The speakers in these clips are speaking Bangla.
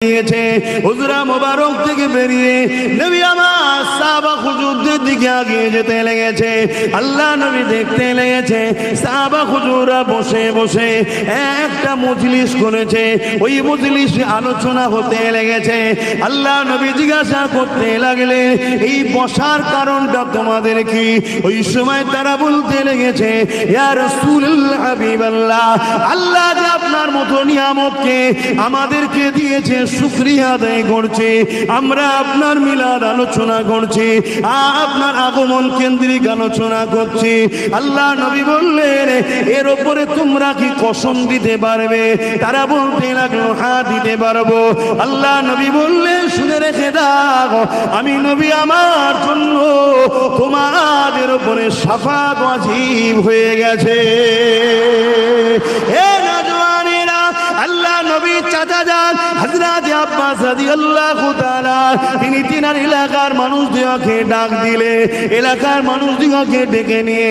দিয়েছে হুজরা মোবারক থেকে বেরিয়ে নবী আমার সাহাবা হুজুরদের দিকে আগিয়ে যেতে লেগেছে। আল্লাহ নবী দেখতে লেগেছে। সাহাবা হুজুরা বসে বসে একটা মজলিস করেছে। ওই মজলিস আলোচনা হতে লেগেছে। আল্লাহ নবী জিজ্ঞাসা করতে লাগলে, এই বসার কারণটা তোমাদের কি? ওই সময় তারা বলতে লেগেছে, ইয়া হাবিবাল্লাহ, আল্লাহ যে আপনার মতো নিয়ামতকে আমাদেরকে দিয়েছে, শুক্রিয়া আদায় করছে আমরা আপনার মিলাদ আলোচনা করছি আপনার আগমন কেন্দ্রিক আলোচনা করছি। আল্লাহ নবী বললেন, এর ওপরে তোমরা কি কসম দিতে পারবে? তারা বলতে লাগল হ্যাঁ দিতে পারব। আল্লাহ নবী বললেন, শুনে রেখে দাও, আমি নবী আমার জন্য তোমাদের উপরে সাফাত ওয়াজিব হয়ে গেছে। হে রাদিয়াল্লাহু তাআলা তিনি তিনার এলাকার মানুষদিগকে ডাক দিলে, এলাকার মানুষদিগকে ডেকে নিয়ে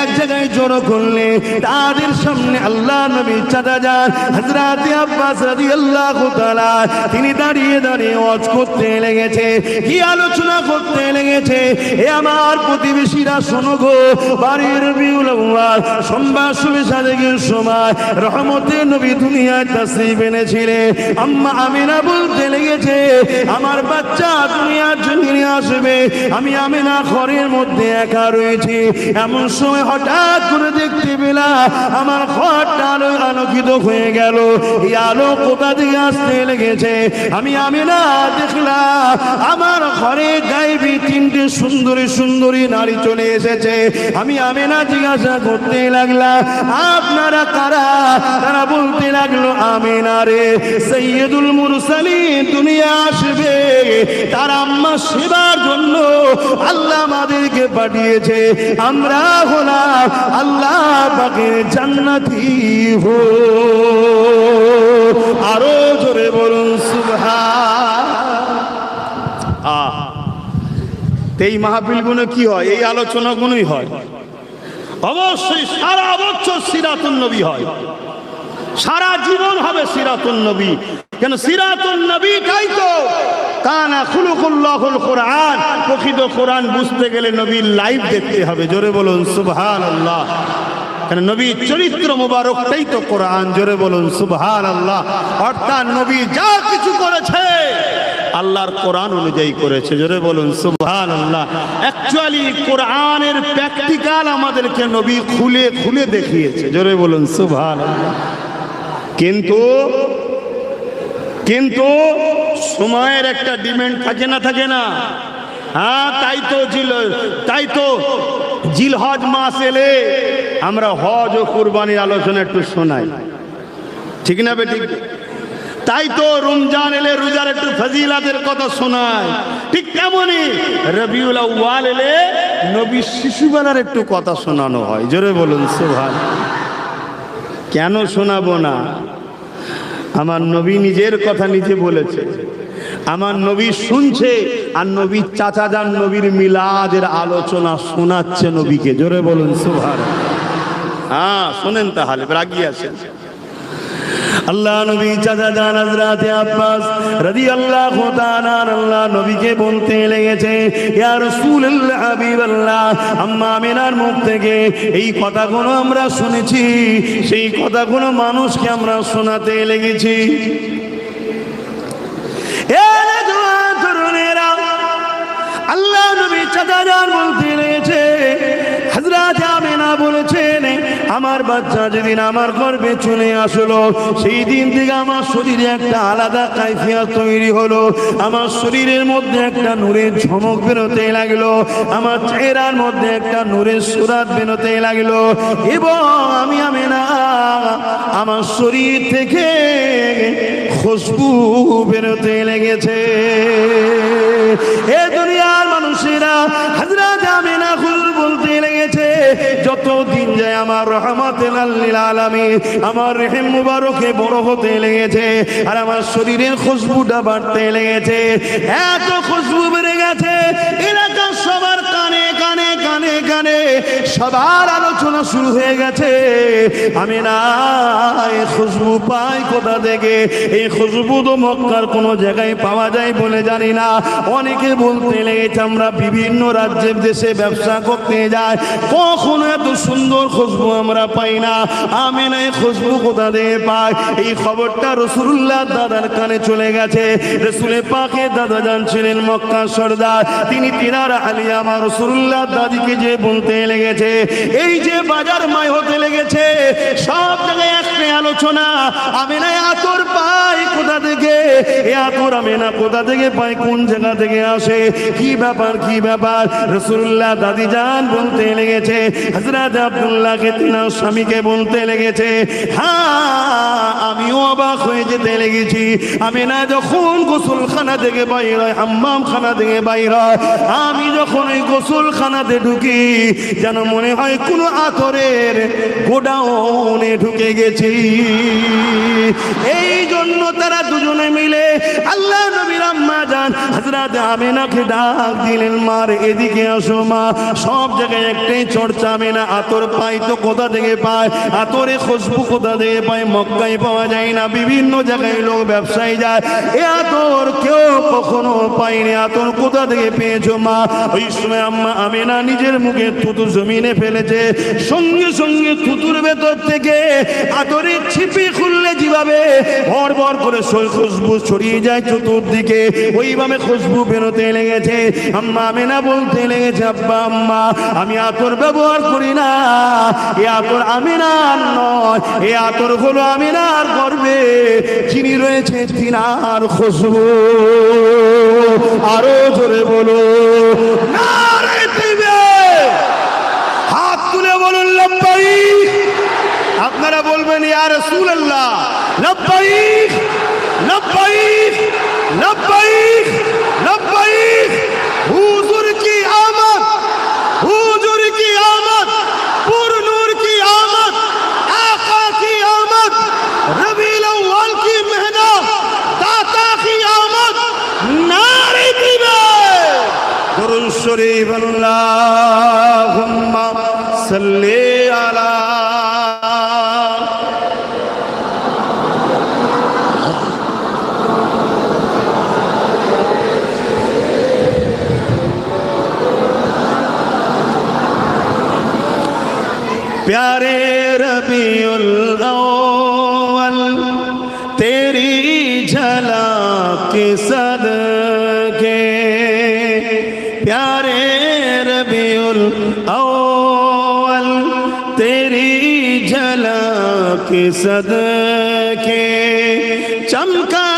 এক জায়গায় জড়ো করলে, তাদের সামনে আল্লাহ নবী চাচা যান। হযরত আব্বাস রাদিয়াল্লাহু তাআলা, তিনি দাঁড়িয়ে দাঁড়িয়ে ওয়াজ করতে লেগেছে, কি আলোচনা করতে লেগেছে? এ আমার প্রতিবেশীরা শোনো গো, বাড়ির বিউল আউয়াল, সোমবার শুভে সাদেকের সময় রহমতের নবী দুনিয়ায় তাসরিফ এনেছিলেন। আম্মা আমিনা বলতে লেগেছে, আমার বাচ্চা দুনিয়ার জন্য আসবে। আমি আমিনা ঘরের মধ্যে একা রয়েছি। এমন সময় হঠাৎ করে দেখতে পেলাম আমার ঘরটা আলো আলোকিত হয়ে গেল। এই আলো কোথা থেকে আসতে লেগেছে? আমি আমিনা দেখলাম আমার ঘরে গাইবি তিনটে সুন্দরী সুন্দরী নারী চলে এসেছে। আমি আমিনা জিজ্ঞাসা করতে লাগলাম, আপনারা কারা? তারা বলতে লাগল, আমিনা রে, সৈয়দুল মুরসালিন দুনিয়া আসবে। তার আম্মা সেবার জন্য আল্লাহ আমাদেরকে পাঠিয়েছে। আমরা হলাম আল্লাহ পাকের জান্নাতি হো। আরও জোরে বলুন আহ। তো এই মাহফিলগুলো কি হয়? এই আলোচনাগুলোই হয়। অবশ্যই সারা বছর সিরাতুন নবী হয়। সারা জীবন হবে সিরাতুন নবী। কেন? সিরাতুন নবী তাই তো কানা খুলুকুল্লাহুল কোরআন। প্রকৃত কোরআন বুঝতে গেলে নবীর লাইভ দেখতে হবে। জোরে বলুন, সুবহানাল্লাহ। কেন নবীর চরিত্র মোবারকটাই তো কোরআন। জোরে বলুন সুবহান আল্লাহ অর্থাৎ নবী যা কিছু করেছে, আল্লাহর কোরআন অনুযায়ী করেছে। জোরে বলুন সুবহান আল্লাহ অ্যাকচুয়ালি কোরআনের প্র্যাকটিক্যাল আমাদেরকে নবী খুলে খুলে দেখিয়েছে। জোরে বলুন সুবহান আল্লাহ কিন্তু কিন্তু সময়ের একটা ডিমান্ড থাকে না থাকে না। হ্যাঁ তাই তো জিল তাই তো জিলহজ মাস এলে আমরা হজ ও কুরবানির আলোচনা একটু শোনাই। ঠিক না বে ঠিক তাই তো রমজান এলে রোজার একটু ফজিলাতের কথা শোনায় ঠিক তেমনই রবিউল আউয়াল এলে নবী শিশুবেলার একটু কথা শোনানো হয়। জোরে বলুন সুভান কেন শোনাবো না? আমার নবী নিজের কথা নিজে বলেছে। আমার নবী শুনছে আর নবীর চাচা যান নবীর মিলাদের আলোচনা শোনাচ্ছে নবীকে। জোরে বলুন সুভার হ্যাঁ শোনেন তাহলে, রাগিয়ে আসেন। আল্লাহ নবী চাচা জান হযরত আব্বাস রাদিয়াল্লাহু তাআলা আল্লাহ নবীকে বলতে লেগেছে, ইয়া রাসূলুল্লাহ, হাবিবাল্লাহ, আম্মা আমিনার মুখ থেকে এই কথাগুলো আমরা শুনেছি, সেই কথাগুলো মানুষকে আমরা শোনাতে লেগেছি। আল্লাহ নবী চাচা জান বলতে লেগেছে হজরত আমিনা বলেছেন আমার বাচ্চা যেদিন আমার গর্বে চলে আসলো, সেই দিন থেকে আমার শরীরে একটা আলাদা কাইফিয়া তৈরি হলো। আমার শরীরের মধ্যে একটা নূরের ঝমক বেরোতে লাগল। আমার চেহারার মধ্যে একটা নূরের সুরাত বেরোতে লাগল। এবং আমি আমি না আমার শরীর থেকে খুশবু বেরোতে লেগেছে। এ দুনিয়ার মানুষেরা হাজরা আমিনা হুজুর বলতে লেগেছে যত দিন যায় আমার রহমতেল আলামী আমার রেহেম মুবারকে বড় হতে লেগেছে আর আমার শরীরের খুশবুটা বাড়তে লেগেছে। এত খুশবু বেড়ে গেছে এলাকার সবার কানে কানে কানে কানে সবার আলোচনা শুরু হয়ে গেছে। আমি না, এই খুশবু পাই কোথা থেকে? এই খুশবু তো মক্কার কোনো জায়গায় পাওয়া যায় বলে জানি না। অনেকে বলতে লেগেছে, আমরা বিভিন্ন রাজ্যের দেশে ব্যবসা করতে যাই, কখনো এত সুন্দর খুশবু আমরা পাই না। আমি না এই খুশবু কোথা থেকে পাই? এই খবরটা রসুল্লাহ দাদার কানে চলে গেছে। রসুলে পাকে দাদা জানছিলেন মক্কা সর্দার। তিনি তিনার আলী আমার রসুল্লাহ দাদিকে যে বলতে লেগেছে, এই যে বাজার মায় হতে লেগেছে, সব জায়গায় একটাই আলোচনা আমি না আতর পাই কোথা থেকে? এ আতর আমি না কোথা থেকে পাই কোন জায়গা থেকে আসে? কি ব্যাপার কি ব্যাপার? রসুল্লাহ দাদি যান বলতে লেগেছে হজরত আব্দুল্লাহকে তিনার স্বামীকে বলতে লেগেছে হ্যাঁ আমিও অবাক হয়ে যেতে লেগেছি। আমি না যখন গোসলখানা থেকে বাইর হয় থেকে বাইর আমি যখন ওই গোসলখানাতে ঢুকি, যেন মনে হয় কোনো আতরের গোডাউনে ঢুকে গেছি। এই জন্য তারা দুজনে মিলে আল্লাহ নবীর আম্মা যান। হজরত আমিনাকে ডাক দিলেন, মার, এদিকে আসো মা। সব জায়গায় একটাই চর্চা আমিনা আতর পাই তো কোথা থেকে পায়? আতরে খুশবু কোথা থেকে পায়? মক্কায় পাওয়া যায় না, বিভিন্ন জায়গায় লোক ব্যবসায়ী যায়। এ আতর কেউ কখনো পায়নি, আতর কোথা থেকে পেয়েছ মা? ওই সময় আম্মা আমিনা নিজের মুখে থুতু জমিনে ফেলেছে, সঙ্গে সঙ্গে থুতুর ভেতর থেকে আতরের ছিপি খুললে যেভাবে ভর ভর করে সই- খুশবু ছড়িয়ে যায় চতুর্দিকে। ওইভাবে খুশবু বেরোতে লেগেছে। আম্মা আমি না বলতে লেগেছে, আব্বা, আম্মা, আমি আতর ব্যবহার করি না এ আতর আমিনার নয়, এ আতর হলো আমিনার গর্বে। যিনি রয়েছে তিনার খুশবু। আরও জোরে বলো দিবে। হাত তুলে বলুন লব্বাইক আপনারা বলবেন, ইয়া রাসূলুল্লাহ লব্বাইক লব্বাইক के सद के चमका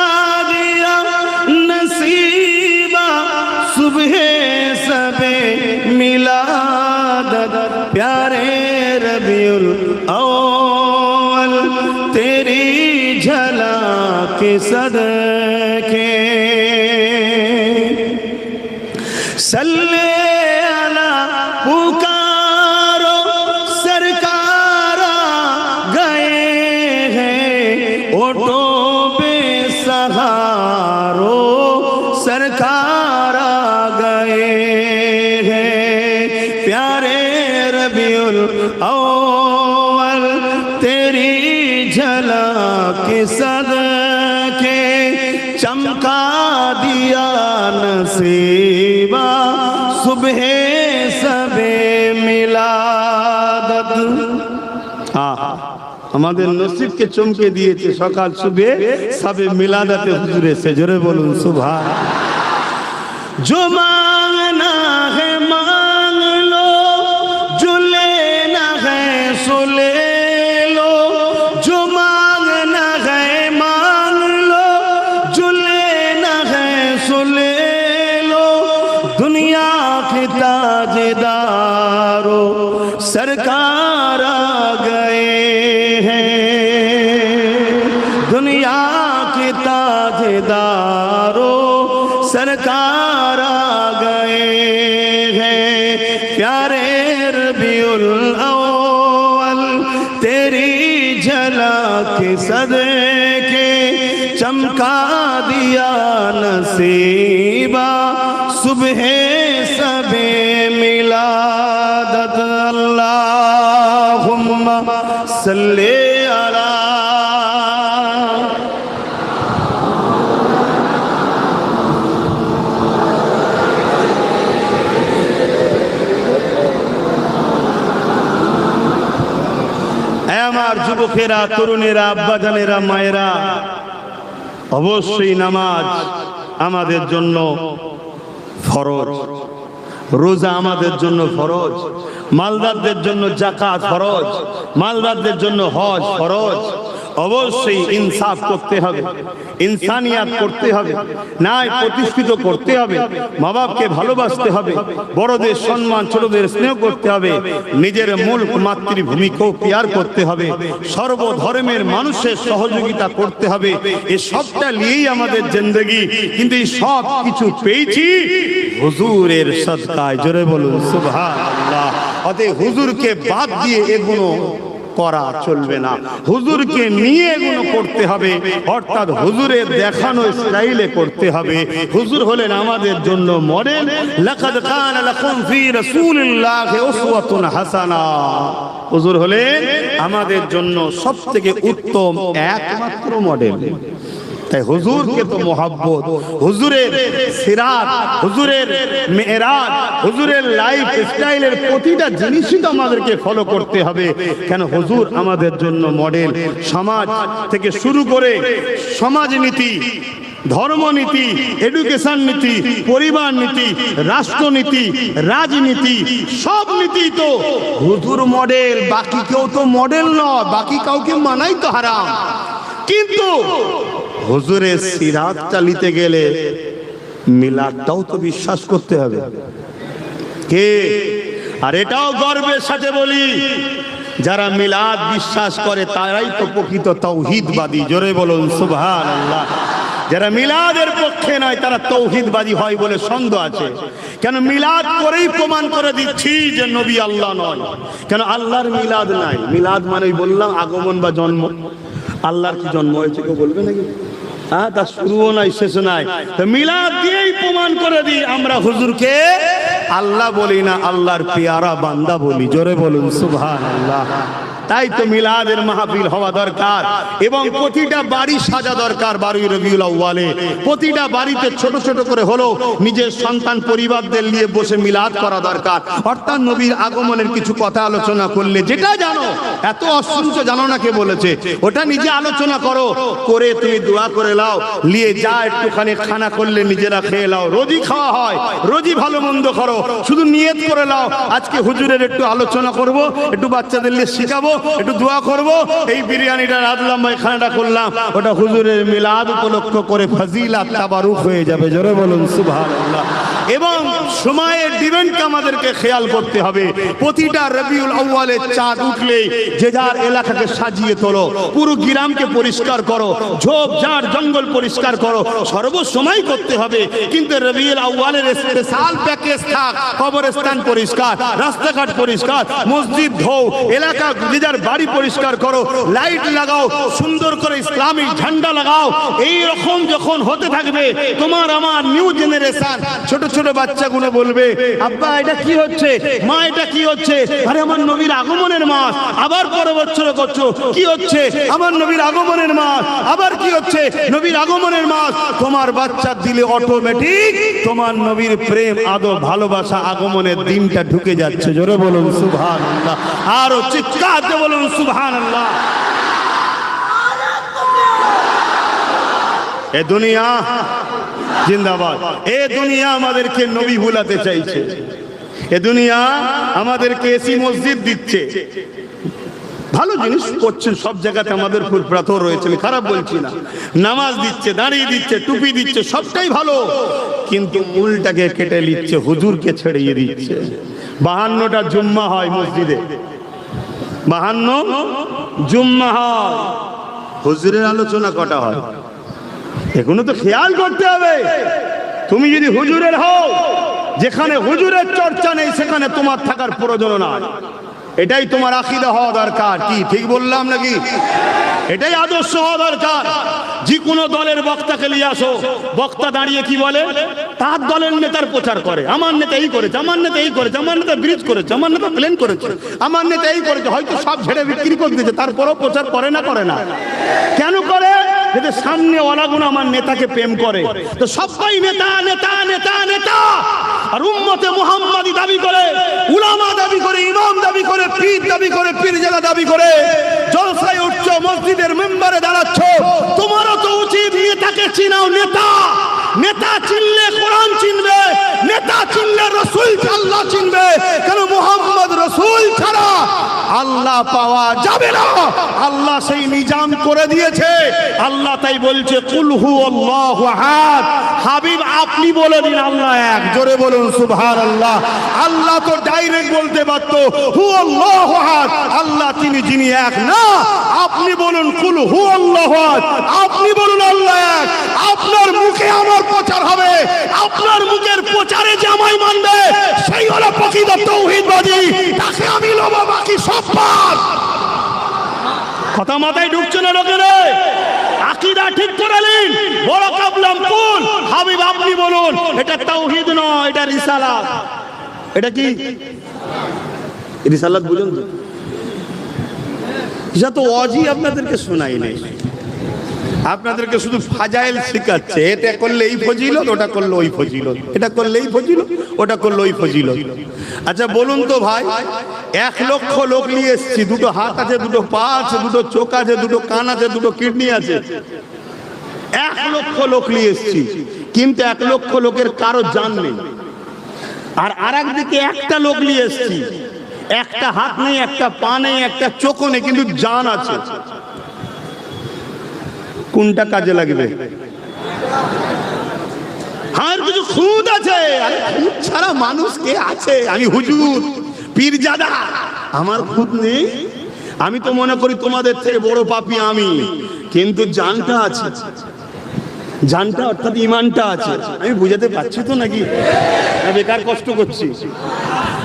दिया नसीबा सुबह सबे मिलादत হ্যাঁ আমাদের নসিবকে চমকে দিয়েছে সকাল সুবে সবে মিলাদাতে হুজুরে সে জোরে বলুন সুভা जो मांगना है मांग तेरी झला के सद के चमका दिया नसीबा। सुबह सबे मिला अल्लाहुम्मा सल्ले যুবকেরা, তরুণেরা, আব্বাজানেরা, মায়েরা, অবশ্যই নামাজ আমাদের জন্য ফরজ। রোজা আমাদের জন্য ফরজ। মালদারদের জন্য জাকাত ফরজ। মালদারদের জন্য হজ ফরজ। অবশ্যই ইনসাফ করতে হবে। ইনসানিয়াত করতে হবে। ন্যায় প্রতিষ্ঠিত করতে হবে। মা বাপকে ভালোবাসতে হবে। বড়দের সম্মান, ছোটদের স্নেহ করতে হবে। নিজের মূল মাতৃভূমিকেও কেয়ার করতে হবে। সর্বধর্মের মানুষের সহযোগিতা করতে হবে। এ সবটা নিয়েই আমাদের জিন্দগি। কিন্তু এই সব কিছু পেয়েছি হুজুরের সদকায়। জোরে বলুন, সুবহানাল্লাহ। অতএব হুজুরকে বাদ দিয়ে এগুলো করা চলবে না। হুজুরকে নিয়ে এগুলো করতে হবে। অর্থাৎ হুজুরের দেখানো স্টাইলে করতে হবে। হুজুর হলেন আমাদের জন্য মডেল। লাকাদ কানা লাকুম ফি রাসূলিল্লাহি উসওয়াতুন হাসানা। হুজুর হলেন আমাদের জন্য সবথেকে উত্তম একমাত্র মডেল। তাই হুজুরকে তো মোহাব্বত। হুজুরের সিরাত, হুজুরের মেহরাজ হুজুরের লাইফ স্টাইলের প্রতিটা জিনিসই তো আমাদেরকে ফলো করতে হবে। কেন হুজুর আমাদের জন্য মডেল সমাজ থেকে শুরু করে সমাজনীতি, ধর্মনীতি এডুকেশন নীতি, পরিবার নীতি, রাষ্ট্রনীতি, রাজনীতি, সব নীতি তো হুজুর মডেল বাকি কেউ তো মডেল নয়, বাকি কাউকে মানাই তো হারাম। কিন্তু হুজুরের সিরাত চালিতে গেলে মিলাদটাও তো বিশ্বাস করতে হবে। কে? আর এটাও গর্বের সাথে বলি, যারা মিলাদ বিশ্বাস করে, তারাই তো প্রকৃত তৌহিদবাদী। জোরে বলুন সুবহান আল্লাহ যারা মিলাদের পক্ষে নয়, তারা তৌহিদবাদী হয় বলে সন্দেহ আছে। কেন মিলাদ করেই প্রমাণ করে দিচ্ছি যে নবী আল্লাহ নয়। কেন আল্লাহর মিলাদ নাই? মিলাদ মানে বললাম আগমন বা জন্ম। আল্লাহর কি জন্ম হয়েছে কেউ বলবে নাকি? হ্যাঁ তার শুরুও নাই শেষ নাই। তো মিলাদ দিয়েই প্রমাণ করে দিই, আমরা হুজুরকে আল্লাহ বলি না, আল্লাহর পেয়ারা বান্দা বলি। জোরে বলুন সুভান আল্লাহ তাই তো মিলাদের মাহফিল হওয়া দরকার। এবং প্রতিটা বাড়ি সাজা দরকার বারুই রবিউল আউ্বালে প্রতিটা বাড়িতে ছোট ছোট করে হলো নিজের সন্তান পরিবারদের নিয়ে বসে মিলাদ করা দরকার। অর্থাৎ নবীর আগমনের কিছু কথা আলোচনা করলে যেটা জানো, এত অশুনছ জানো না কে বলেছে? ওটা নিজে আলোচনা করো, করে তুমি দোয়া করে লাও, নিয়ে যা একটুখানি খানা করলে নিজেরা খেয়ে লাও। রোজই খাওয়া হয়, রোজই ভালো মন্দ করো। শুধু নিয়ত করে লাও। আজকে হুজুরের একটু আলোচনা করব, একটু বাচ্চাদের নিয়ে শিখাবো। একটু দোয়া করব। এই বিরিয়ানিটা রাঁধলাম বা এই খানাটা করলাম। ওটা হুজুরের মিলাদ উপলক্ষ করে ফাজিলাত, তাবারুক হয়ে যাবে। জোরে বলুন, সুবহানাল্লাহ। এবং সময়ের ডিমেন্টকে আমাদেরকে খেয়াল করতে হবে। প্রতিটা রবিউল আউ্বালের চাঁদ উঠলে যে যার এলাকাকে সাজিয়ে তোলো, পুরো গ্রামকে পরিষ্কার করো, ঝোপ, ঝাড়, জঙ্গল পরিষ্কার করো, সর্বসময় করতে হবে। কিন্তু রবিউল আউ্বালের স্পেশাল প্যাকেজ থাক, কবরস্থান পরিষ্কার, রাস্তাঘাট পরিষ্কার, মসজিদ ধৌ এলাকা যার বাড়ি পরিষ্কার করো, লাইট লাগাও, সুন্দর করে ইসলামিক ঝান্ডা লাগাও। এই রকম যখন হতে থাকবে, তোমার আমার নিউ জেনারেশন ছোট ছোট বাচ্চাগুলো বলবে, আব্বা, এটা কি হচ্ছে? মা, এটা কি হচ্ছে? আরে, আমার নবীর আগমনের মাস। আবার পরের বছর করছ, কি হচ্ছে? আমার নবীর আগমনের মাস। আবার কি হচ্ছে? নবীর আগমনের মাস। তোমার বাচ্চা দিলে অটোমেটিক তোমার নবীর প্রেম আদো ভালোবাসা, আগমনের দিনটা ঢুকে যাচ্ছে। জোরে বলুন আল্লাহ আরও চিৎকার দিয়ে বলুন সুবহান আল্লাহ এ দুনিয়া জিন্দাবাদ। এ দুনিয়া আমাদেরকে নবী ভুলাতে চাইছে। এ দুনিয়া আমাদেরকে এসি মসজিদ দিচ্ছে। ভালো জিনিস করছেন, সব জায়গাতে আমাদের ফুল প্রাথর রয়েছে, আমি খারাপ বলছি না। নামাজ দিচ্ছে, দাঁড়িয়ে দিচ্ছে, টুপি দিচ্ছে, সবটাই ভালো। কিন্তু মূলটাকে কেটে নিচ্ছে, হুজুরকে ছেড়িয়ে দিচ্ছে। বাহান্নটা জুম্মা হয় মসজিদে। বাহান্ন জুম্মা হুজুরের আলোচনা কটা হয়? এগুলো তো খেয়াল করতে হবে। তুমি যদি হুজুরের হও, যেখানে হুজুরের চর্চা নেই, সেখানে তোমার থাকার প্রয়োজন নাই। এটাই তোমার আকিদা হওয়া দরকার। কি, ঠিক বললাম নাকি? এটাই আদর্শ হওয়া দরকার। যে কোনো দলের বক্তাকে নিয়ে আসো। বক্তা দাঁড়িয়ে কি বলে? তার দলের নেতার প্রচার করে। আমার নেতা এই করেছে, আমার নেতা এই করেছে, আমার নেতা ব্রিজ করেছে, আমার নেতা প্লেন করেছে, আমার নেতা এই করেছে। হয়তো সব ছেড়ে বিক্রি করে দিয়েছে, তারপরেও প্রচার করে না করে না। কেন করে? যাতে সামনে অলাগুন আমার নেতাকে প্রেম করে। তো সবাই নেতা নেতা নেতা নেতা। আর উম্মতে মুহাম্মাদি দাবি করে, উলামা দাবি করে, ইমাম দাবি করে, পীর দাবি করে পীর জেলা দাবি করে, জলসায় উচ্চ মসজিদের মেম্বারে দাঁড়াচ্ছ। তোমারও তো উচিত নেতাকে চিনাও, নেতা। নেতা চিনলে কোরআন চিনবে, নেতা চিনলে রসুল আল্লাহ চিনবে। কেন মোহাম্মদ রসুল ছাড়া আল্লাহ পাওয়া যাবে না? আল্লাহ সেই নিজাম করে দিয়েছে। আল্লাহ তাই বলছে কুলহু আল্লাহ আহাদ। হাবিব, আপনি বলে দিন, আল্লাহ এক। জোরে বলুন সুবহান আল্লাহ আল্লাহ তো ডাইরেক্ট বলতে পারতো হু আল্লাহ আহাদ। আল্লাহ তিনি, যিনি এক না আপনি বলুন, কুল হু আল্লাহ আপনি বলুন, আল্লাহ আপনার মুখে আমার প্রচার হবে। আপনার মুখের প্রচারে যে আমায় মানবে, সেই হলো প্রকৃত তৌহিদবাদী। তাকে আমি লোব, বাকি সব পাপ কথা মাথায় ঢুকছে না লোকের? আকিদা ঠিক করে নিন। বড় কাবলাম কোন হাবিব, আপনি বলুন, এটা তাওহীদ নয়, এটা রিসালাত। এটা কি? রিসালাত বুঝুন তো। এটা তো অজি আপনাদেরকে শোনাই নেই আপনাদেরকে শুধু ফাজাইল শেখাচ্ছে, এটা করলে এই ফজিলত, ওটা করলে ওই ফজিলত। এটা করলে এই ফজিলত, ওটা করলে ওই ফজিলত। আচ্ছা বলুন তো ভাই, এক লক্ষ লোক নিয়ে এসছি, দুটো হাত আছে, দুটো পা আছে, দুটো চোখ আছে, দুটো কান আছে, দুটো কিডনি আছে। এক লক্ষ লোক নিয়ে এসছি, কিন্তু এক লক্ষ লোকের কারও জান নেই। আর আর দিকে একটা লোক নিয়ে এসছি একটা হাত নেই, একটা পা নেই, একটা চোখও নেই, কিন্তু জান আছে। কোনটা কাজে লাগবে? আর কিছু খুদ আছে। আরে খুদ ছাড়া মানুষ কে আছে? আমি হুজুর, পীরজাদা। আমার খুদ নেই। আমি তো মনে করি তোমাদের থেকে বড় পাপি আমি। কিন্তু জানটা আছে। জানটা অর্থাৎ ইমানটা আছে। আমি বুঝাতে পারছি তো নাকি? বেকার কষ্ট করছি।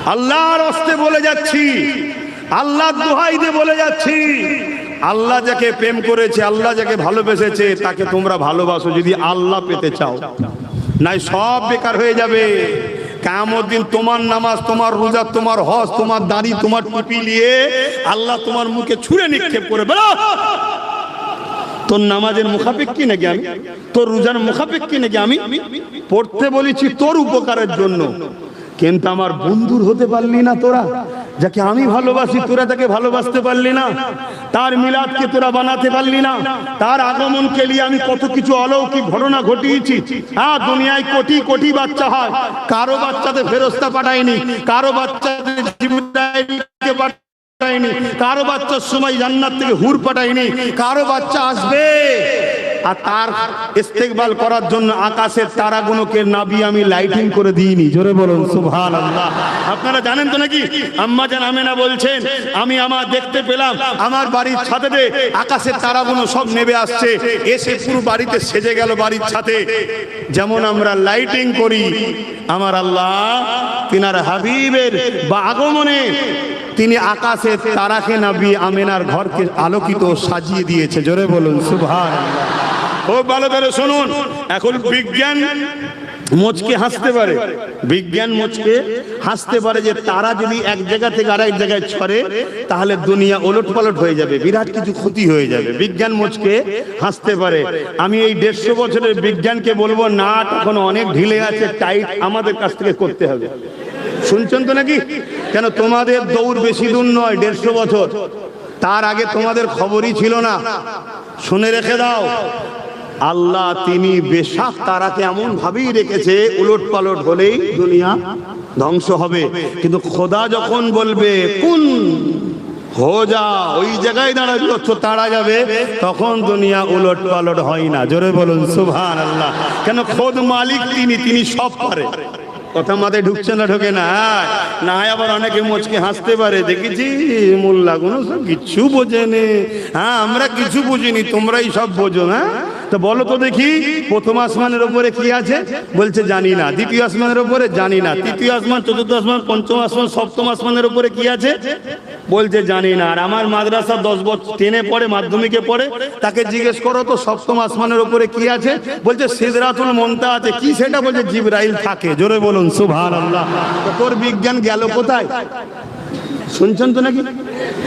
আল্লাহর হস্তে বলে যাচ্ছি। আল্লাহ দোহাই বলে যাচ্ছি। আল্লাহ যাকে প্রেম করেছে, আল্লাহ যাকে ভালোবেসেছে, তাকে তোমরা ভালোবাসো যদি আল্লাহ পেতে চাও। নাই সব বেকার হয়ে যাবে। কামত দিন তোমার নামাজ, তোমার রোজা, তোমার হজ, তোমার দাড়ি, তোমার টুপি নিয়ে আল্লাহ তোমার মুখে ছুঁড়ে নিক্ষেপ করে বেরো তোর নামাজের মুখাপেক কি নাকি আমি? তোর রোজার মুখাপেক কি নাকি আমি? পড়তে বলেছি তোর উপকারের জন্য। কিন্তু আমার বন্ধুর হতে পারলি না তোরা। যাকে আমি ভালোবাসি, তোরা তাকে ভালোবাসতে পারলি না। তার মিলাদকে তোরা বানাতে পারলি না। তার আগমনকে নিয়ে আমি কত কিছু অলৌকিক ঘটনা ঘটিয়েছি। হ্যাঁ দুনিয়ায় কোটি কোটি বাচ্চা হয়। কারও বাচ্চাতে ফেরস্তা পাঠায়নি। কারও বাচ্চাতে কারও বাচ্চার সময় জান্নাত থেকে হুর পাঠায়নি কারও বাচ্চা আসবে। আর তার ইস্তেকবাল করার জন্য আকাশের তারাগুলোকে নাবি আমি লাইটিং করে দিইনি। জোরে বলুন সুবহান আল্লাহ আপনারা জানেন তো নাকি? আম্মা জান আমেনা বলছেন, আমি আমার দেখতে পেলাম, আমার বাড়ির ছাদে আকাশের তারাগুলো সব নেবে আসছে, এসে পুরো বাড়িতে সেজে গেল বাড়ির ছাদে। যেমন আমরা লাইটিং করি, আমার আল্লাহ তিনার হাবিবের বা আগমনে তিনি আকাশে তারাকে নাবি আমেনার ঘরকে আলোকিত সাজিয়ে দিয়েছে। জোরে বলুন সুভান ও ভালো করে শুনুন। এখন বিজ্ঞান মোচকে হাসতে পারে। বিজ্ঞান মোচকে হাসতে পারে যে তারা যদি এক জায়গা থেকে আরেক জায়গায় ছড়ে, তাহলে দুনিয়া ওলট পালট হয়ে যাবে, বিরাট কিছু ক্ষতি হয়ে যাবে। বিজ্ঞান মোচকে হাসতে পারে। আমি এই দেড়শো বছরের বিজ্ঞানকে বলব না এখন অনেক ঢিলে আছে, টাইট আমাদের কাছ থেকে করতে হবে। শুনছেন তো নাকি? কেন তোমাদের দৌড় বেশি দূর নয়, দেড়শো বছর। তার আগে তোমাদের খবরই ছিল না। শুনে রেখে দাও। আল্লাহ তিনি বেশাক তারাকে এমন ভাবেই রেখেছে উলট পালট হলেই দুনিয়া ধ্বংস হবে। কিন্তু খোদা যখন বলবে, কোন, হো যা, ওই জায়গায় দাঁড়াবে তো তারা যাবে, তখন দুনিয়া উলট পালট হয় না। জোরে বলুন সুভান আল্লাহ কেন খোদ মালিক তিনি তিনি সব পারে। কথা মাথায় ঢুকছে না, ঢোকে না। না আবার অনেকে মুচকে হাসতে পারে। দেখেছি, মোল্লা কোনো সব কিচ্ছু বোঝেনি। হ্যাঁ আমরা কিছু বুঝিনি, তোমরাই সব বোঝো হ্যাঁ? তো বলো তো দেখি, প্রথম আসমানের উপরে কি আছে? বলছে, জানি না। দ্বিতীয় আসমানের উপরে, জানি না। তৃতীয় আসমান, চতুর্থ আসমান, পঞ্চম আসমান, সপ্তম আসমানের উপরে কি আছে? বলছে, জানি না। আর আমার মাদ্রাসা দশ বছর টেনে পড়ে, মাধ্যমিকে পড়ে, তাকে জিজ্ঞেস করো তো, সপ্তম আসমানের উপরে কি আছে? বলছে, সিদরাতুল মন্তা আছে। কি সেটা? বলছে, জিবরাইল থাকে। জোরে বলুন সুভান আল্লাহ তোর বিজ্ঞান গেল কোথায়? শুনছেন তো নাকি?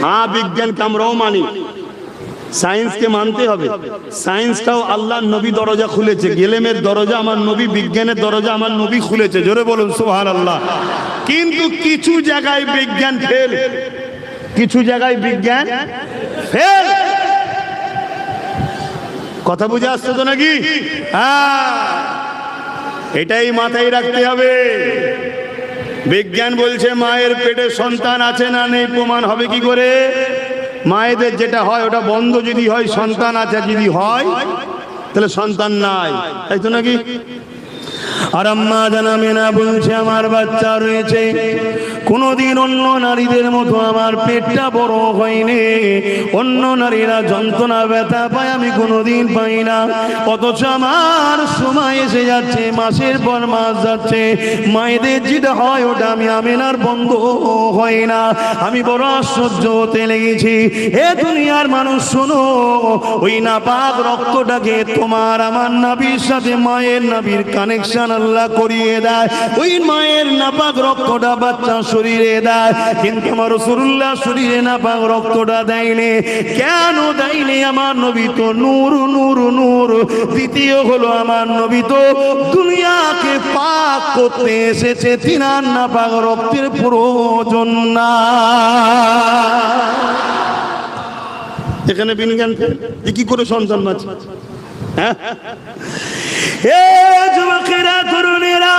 হ্যাঁ বিজ্ঞান আমরাও মানি। সায়েন্সকে মানতে হবে। সায়েন্সটাও আল্লাহ নবী দরজা খুলেছে। গেলেমের দরজা আমার নবী, বিজ্ঞানের দরজা আমার নবী খুলেছে। জোরে বলুন সুহান আল্লাহ কিন্তু কিছু জায়গায় বিজ্ঞান ফেল কিছু জায়গায় বিজ্ঞান ফেল কথা বুঝে আসছে তো নাকি? হ্যাঁ। এটাই মাথায় রাখতে হবে। বিজ্ঞান বলছে মায়ের পেটে সন্তান আছে না নেই, প্রমাণ হবে কি করে? মায়েদের যেটা হয়, ওটা বন্ধ যদি হয়, সন্তান আছে, যদি হয়, তাহলে সন্তান নাই। তাই তো নাকি? আর আম্মা জানাবে না বলছে, আমার বাচ্চা রয়েছে। কোনোদিন অন্য নারীদের মতো আমার পেটটা বড় হয়নি। অন্য নারীরা যন্ত্রণা, ব্যথা পায়, আমি কোনোদিন পাই না। অথচ আমার সময় এসে যাচ্ছে, মাসের পর মাস যাচ্ছে। মায়েদের যেটা হয় ওটা আমি আমেনার বন্ধ হয় না। আমি বড় আশ্চর্য হতে লেগেছি। এ দুনিয়ার মানুষ, শোনো, ওই নাপাক রক্তটাকে তোমার আমার নাবির সাথে মায়ের নাবির কানেকশন আল্লাহ করিয়ে দেয়। ওই মায়ের নাপাক রক্তটা বাচ্চা শরীরে দেয়। কিন্তু আমার রসুল্লাহ শরীরে নাপাক রক্তটা দেয়নি। কেন দেয়নি? আমার নবী তো নূর নূর নূর। দ্বিতীয় হলো আমার নবী তো দুনিয়াকে পাক করতে এসেছে। তিনার নাপাক রক্তের প্রয়োজন না। এখানে বিজ্ঞান যে কি করে সন্তান এ যুবকেরা তরুণেরা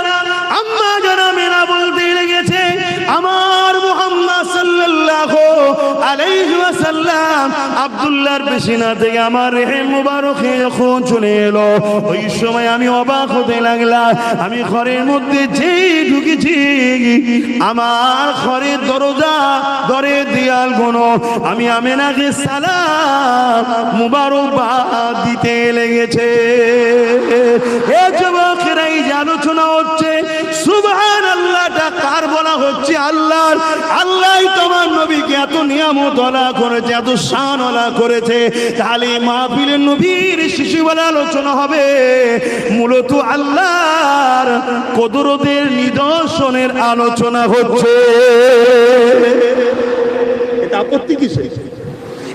আম্মা যারা মেরা বলতে লেগেছে আমার মুহাম্মদ সাল্লাল্লাহু আলাইহি ওয়াসাল্লাম আব্দুল্লাহর পেশিনা থেকে আমার রেহে মুবারকে যখন চলে এলো। ওই সময় আমি অবাক হতে লাগলাম, আমি ঘরের মধ্যে যেই ঢুকেছি, আমার ঘরের দরজা দরে দিয়াল গুনো আমি আমেনাকে সালাম মুবারকবাদ দিতে লেগেছে। এ যুবকেরা, এই যে আলোচনা হচ্ছে আল্লাহটা কার বলা হচ্ছে আল্লাহর। নবীকে এত নিয়ামত করেছে, এত শান করেছে। মাহফিলের নবীর আলোচনা হবে। মূলত আল্লাহর কদরতের নিদর্শনের আলোচনা হচ্ছে। এটা আপত্তি কিসে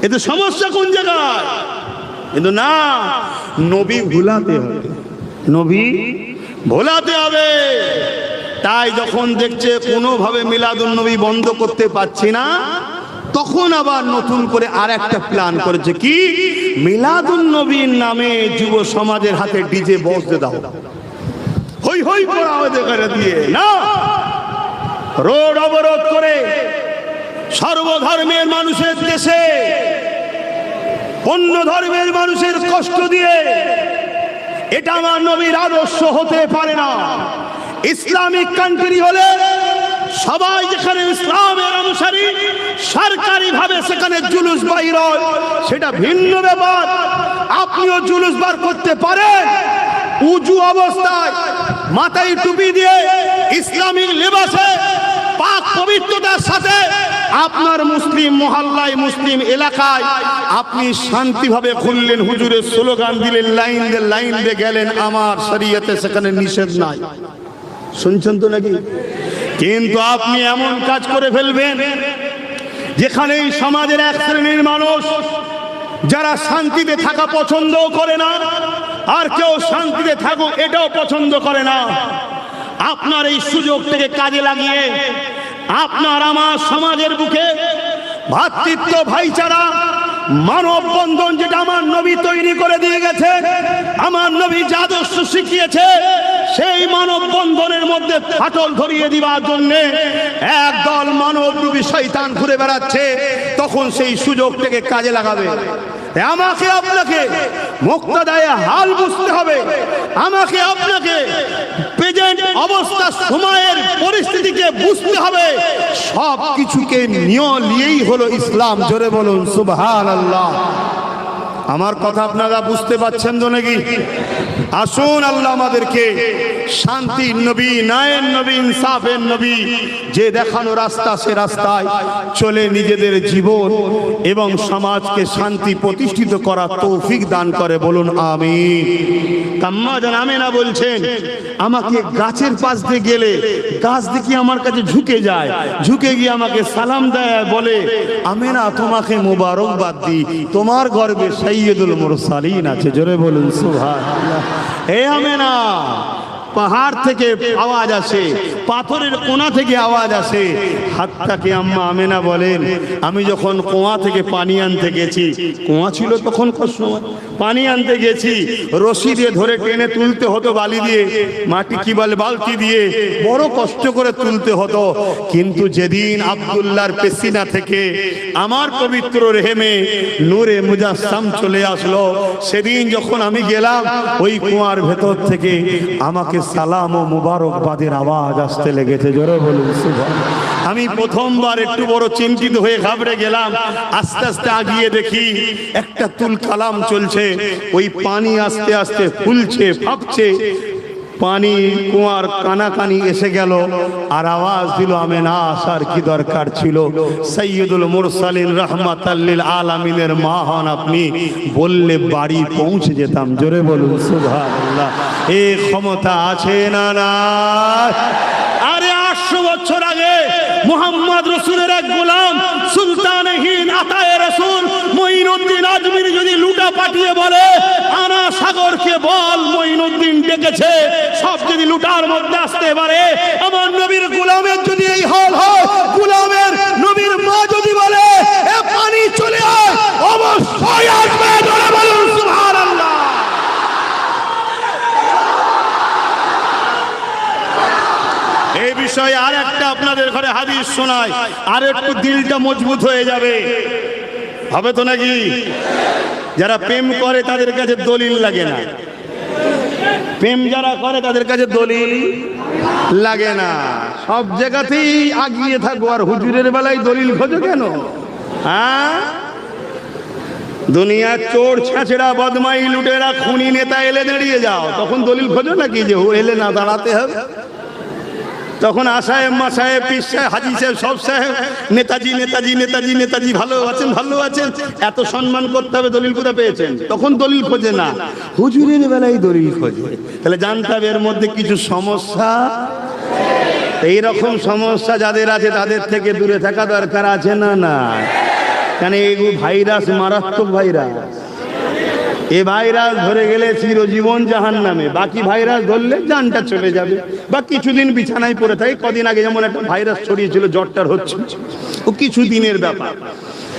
এতে সমস্যা কোন জায়গায়? কিন্তু না, নবী ভুলাতে হবে। নবী ভোলাতে হবে। তাই যখন দেখছে কোনোভাবে মিলাদুন নবী বন্ধ করতে পারছি না, তখন আবার নতুন করে আর একটা প্ল্যান করেছে কি? মিলাদুন নবীর নামে যুব সমাজের হাতে ডিজে বসতে দাও। হই হই করে দিয়ে। না। রোড অবরোধ করে সর্বধর্মের মানুষের দেশে অন্য ধর্মের মানুষের কষ্ট দিয়ে এটা আমার নবীর আদর্শ হতে পারে না। ইসলামিক কান্ট্রি হলে সবাই যেখানে ইসলামের অনুসারী সরকারি ভাবে সেখানে জুলুস বাইর সেটা ভিন্ন ব্যাপার। আপনিও জুলুস বার করতে পারেন। উজু অবস্থায় মাথায় টুপি দিয়ে ইসলামিক লেবাসে পাক পবিত্রতার সাথে আপনার মুসলিম মহল্লায় মুসলিম এলাকায় আপনি শান্তিভাবে খুললেন, হুজুরের স্লোগান দিলেন, লাইন দিয়ে লাইন দিয়ে গেলেন, আমার শরীয়তে সেখানে নিষেধ নাই। শুনছেন তো নাকি? কিন্তু আপনি এমন কাজ করে ফেলবেন যেখানে সমাজের এক শ্রেণির মানুষ যারা শান্তিতে থাকা পছন্দ করে না, আর কেউ শান্তিতে থাকুক, এটাও পছন্দ করে না। আপনার এই সুযোগ থেকে কাজে লাগিয়ে আপনার আমার সমাজের বুকে ভাতৃত্ব, ভাইচারা, মানব বন্ধন যেটা আমার নবী তৈরি করে দিয়ে গেছে, আমার নবী যে শিখিয়েছে সেই মানব বন্ধনের মধ্যে ফাটল ধরিয়ে দিবার জন্য একদল মানব রূপী শৈতান ঘুরে বেড়াচ্ছে, তখন সেই সুযোগ থেকে কাজে লাগাবে। আমাকে আপনাকে মুক্তদায় হাল বুঝতে হবে। আমাকে আপনাকে প্রেজেন্ট অবস্থা, সময়ের পরিস্থিতিকে বুঝতে হবে। সব কিছুকে নিয়ে নিয়েই হলো ইসলাম। জোরে বলুন সুবহান আল্লাহ আমার কথা আপনারা বুঝতে পারছেন তো নাকি? আসুন আল্লাহ আমাদেরকে শান্তির নবী, নায়ের নবী, ইনসাফের নবী, যে দেখানো রাস্তা সে রাস্তায় চলে নিজেদের জীবন এবং সমাজকে শান্তি প্রতিষ্ঠিত করা তৌফিক দান করে বলুন আমি কাম্মা জান আমেনা বলছেন, আমাকে গাছের পাশ দিয়ে গেলে গাছ দেখি আমার কাছে ঝুঁকে যায়, ঝুঁকে গিয়ে আমাকে সালাম দেয় বলে, আমেনা, তোমাকে মোবারকবাদ দিই, তোমার গর্বে সৈয়দুল মুরসালিন আছে, জোরে বলুন, সুবহানাল্লাহ। হে আমেনা পাহাড় থেকে আওয়াজ আসে, পাথরের কোনা থেকে আওয়াজ আসে। হাতটাকে আম্মা আমেনা বলেন, আমি যখন কুয়া থেকে পানি আনতে গেছি, কুয়া ছিল তখন সময় পানি আনতে গেছি, রশি দিয়ে ধরে টেনে তুলতে হতো বালি দিয়ে, মাটি কি বলে, বালতি দিয়ে, বড় কষ্ট করে তুলতে হতো। কিন্তু যেদিন আব্দুল্লাহর পেসিনা থেকে আমার পবিত্র রেহেমে নূরে মুজাসসাম চলে আসলো, সেদিন যখন আমি গেলাম, ওই কুয়ার ভেতর থেকে আমাকে সালাম ও মুবারকবাদের আওয়াজ আসতে লেগেছে, জোরে বলুন আমি প্রথমবার একটু বড় চিন্তিত হয়ে ঘাবড়ে গেলাম, আস্তে আস্তে আগিয়ে দেখি একটা তুল কালাম চলছে, ওই পানি আস্তে আস্তে ফুলছে ফাঁপছে পানি কুয়ার কানাকানি এসে গেল। আর আওয়াজ দিল আমি না আসার কি দরকার ছিল? সৈয়দুল মুরসালিন রহমাতাল্লিল আলামিনের মা হন আপনি। বললে, বাড়ি পৌঁছে যেতাম। জোরে বলুন, সুবহানাল্লাহ। এ ক্ষমতা আছে না না আরে আটশো বছর আগে মোহাম্মদ পাঠিয়ে বলে, আনা সাগরকে বল, মঈনুদ্দিন ডেকেছে। সব যদি লুটার মধ্যে আসতে পারে, আমার নবীর গোলামের যদি এই হল হয়, গোলামের নবীর মা যদি বলে, এ পানি চলে অবশ্যই আসবে বিষয়ে আর একটা আপনাদের ঘরে হাদিস শোনায় আর একটু দিলটা মজবুত হয়ে যাবে। হবে তো নাকি? যারা প্রেম করে তাদের কাছে দলিল লাগে না। প্রেম যারা করে তাদের কাছে দলিল লাগে না। সব জায়গাতেই আগিয়ে থাকো, আর হুজুরের বেলায় দলিল খোঁজো কেন? হ্যাঁ? দুনিয়ার চোর, ছাঁচড়া বদমাই লুটেরা, খুনি, নেতা এলে দাঁড়িয়ে যাও। তখন দলিল খোঁজো নাকি যে এলে না দাঁড়াতে হবে? তখন আসাহেব মা সাহেব পীর সাহেব হাজি সাহেব সব সাহেব নেতাজি নেতাজি নেতাজি নেতাজি ভালো আছেন ভালো আছেন এত সম্মান করতে হবে দলিল কোথা পেয়েছেন? তখন দলিল খোঁজে না। হুজুরের বেলায় দলিল খোঁজে। তাহলে জানতে হবে এর মধ্যে কিছু সমস্যা? এই রকম সমস্যা যাদের আছে তাদের থেকে দূরে থাকা দরকার আছে না না কেন এগুলো ভাইরাস মারাত্মক ভাইরাস? এ ভাইরাস ধরে গেলে চিরজীবন জাহান নামে বাকি ভাইরাস ধরলে জানটা চলে যাবে। বা কিছুদিন বিছানায় পড়ে থাকে। কদিন আগে যেমন একটা ভাইরাস ছড়িয়েছিল, জ্বরটার হচ্ছে। ও কিছুদিনের ব্যাপার।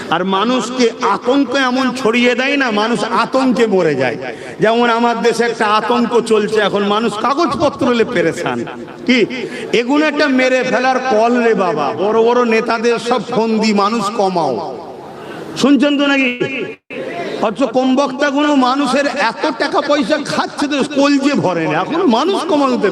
আর মানুষকে আতঙ্ক এমন ছড়িয়ে দেয় না, মানুষ আতঙ্কে মরে যায়। যেমন আমার দেশে একটা আতঙ্ক চলছে, এখন মানুষ কাগজপত্র হলে পেরেছান কি? এগুলো একটা মেরে ফেলার কল রে বাবা। বড় বড় নেতাদের সব ফন্দি, মানুষ কমাও। শুনছেন তো নাকি? অথচ কম বক্তা কোনো মানুষের এত টাকা পয়সা খাচ্ছে তো কলজে ভরে না। এখন মানুষ কমাতে